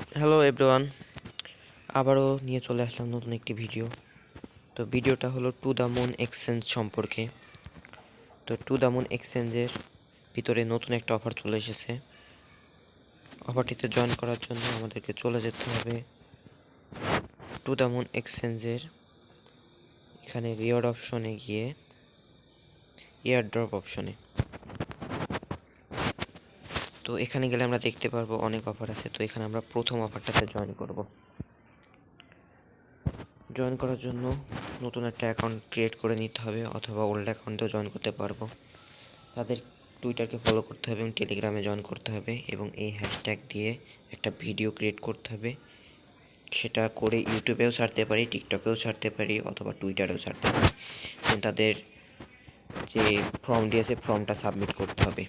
Hello everyone আবারও নিয়ে চলে আসলাম নতুন একটি ভিডিও তো ভিডিওটা হলো টু দ্য মুন এক্সচেঞ্জ সম্পর্কে। তো টু দ্য মুন এক্সচেঞ্জের ভিতরে নতুন একটা অফার চলে এসেছে। অফারটিতে জয়েন করার জন্য আমাদেরকে চলে যেতে হবে টু দ্য মুন এক্সচেঞ্জের এখানে রিওয়ার্ড অপশনে গিয়ে এয়ার ড্রপ অপশনে তো এখানে গেলে আমরা দেখতে পারব অনেক অফার আছে। তো এখানে আমরা প্রথম অফারটাতে জয়েন করব। জয়েন করার জন্য নতুন একটা অ্যাকাউন্ট ক্রিয়েট করে নিতে হবে অথবা ওল্ড অ্যাকাউন্টেও জয়েন করতে পারব। তাদের টুইটারকে ফলো করতে হবে এবং টেলিগ্রামে জয়েন করতে হবে এবং এই হ্যাশট্যাগ দিয়ে একটা ভিডিও ক্রিয়েট করতে হবে। সেটা করে ইউটিউবেও ছাড়তে পারি টিকটকেও ছাড়তে পারি অথবা টুইটারেও ছাড়তে পারি। তাদের যে ফর্ম দিয়েছে ফর্মটা সাবমিট করতে হবে।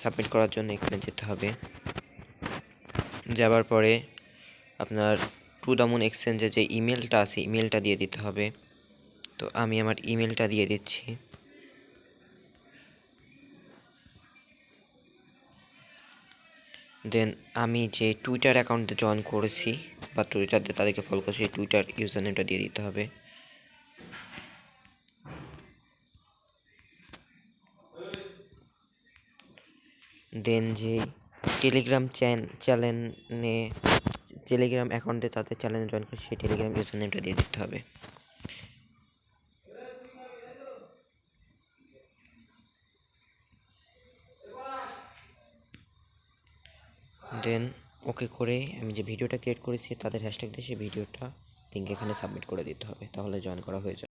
সাবমিট করার জন্য এখানে যেতে হবে। যাবার পরে আপনার টু দামুন এক্সচেঞ্জে যে ইমেলটা আছে ইমেলটা দিয়ে দিতে হবে। তো আমি আমার ইমেলটা দিয়ে দিচ্ছি। দেন আমি যে টুইটার অ্যাকাউন্টে জয়েন করেছি বা টুইটার দিয়ে তাদেরকে ফলো করেছি টুইটার ইউজার নেমটা দিয়ে দিতে হবে। দেন যে টেলিগ্রাম চ্যান, চ্যানেলে টেলিগ্রাম অ্যাকাউন্টে তাদের চ্যানেল জয়েন করে সেই টেলিগ্রাম ইউজার নেমটা দিয়ে দিতে হবে। দেন ওকে করে আমি যে ভিডিওটা ক্রিয়েট করেছি, তাদের হ্যাশট্যাগ দিয়ে সেই ভিডিওটা লিঙ্ক এখানে সাবমিট করে দিতে হবে, তাহলে জয়েন করা হয়ে যাবে।